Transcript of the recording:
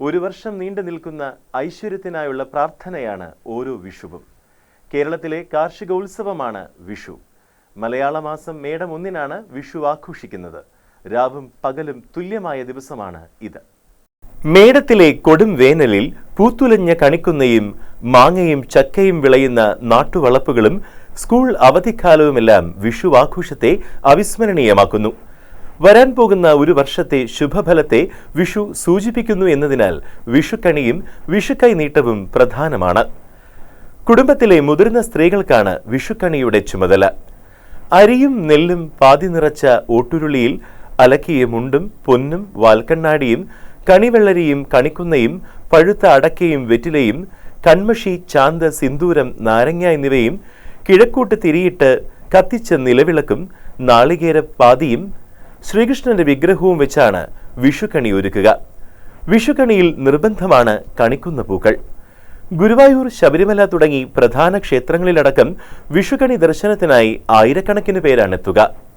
ഒരു വർഷം നീണ്ടു നിൽക്കുന്ന ഐശ്വര്യത്തിനായുള്ള പ്രാർത്ഥനയാണ് ഓരോ വിഷുവും. കേരളത്തിലെ കാർഷിക ഉത്സവമാണ് വിഷു. മലയാള മാസം മേടം ഒന്നിനാണ് വിഷു ആഘോഷിക്കുന്നത്. രാവും പകലും തുല്യമായ ദിവസമാണ് ഇത്. മേടത്തിലെ കൊടും വേനലിൽ പൂത്തുലഞ്ഞ കണിക്കുന്നയും മാങ്ങയും ചക്കയും വിളയുന്ന നാട്ടുവളപ്പുകളും സ്കൂൾ അവധിക്കാലവുമെല്ലാം വിഷു ആഘോഷത്തെ അവിസ്മരണീയമാക്കുന്നു. വരാൻ പോകുന്ന ഒരു വർഷത്തെ ശുഭഫലത്തെ വിഷു സൂചിപ്പിക്കുന്നു എന്നതിനാൽ വിഷുക്കണിയും വിഷുക്കൈ നീട്ടവും പ്രധാനമാണ്. കുടുംബത്തിലെ മുതിർന്ന സ്ത്രീകൾക്കാണ് വിഷുക്കണിയുടെ ചുമതല. അരിയും നെല്ലും പാതി നിറച്ച ഓട്ടുരുളിയിൽ അലക്കിയ മുണ്ടും പൊന്നും വാൽക്കണ്ണാടിയും കണിവെള്ളരിയും കണിക്കുന്നയും പഴുത്ത അടക്കയും വെറ്റിലയും കൺമഷി ചാന്ത് സിന്ദൂരം നാരങ്ങ എന്നിവയും കിഴക്കൂട്ട് തിരിയിട്ട് കത്തിച്ച നിലവിളക്കും നാളികേര പാതിയും ശ്രീകൃഷ്ണന്റെ വിഗ്രഹവും വെച്ചാണ് വിഷുക്കണി ഒരുക്കുക. വിഷുക്കണിയിൽ നിർബന്ധമാണ് കണിക്കുന്ന പൂക്കൾ. ഗുരുവായൂർ ശബരിമല തുടങ്ങി പ്രധാന ക്ഷേത്രങ്ങളിലടക്കം വിഷുക്കണി ദർശനത്തിനായി ആയിരക്കണക്കിന് പേരാണ് എത്തുക.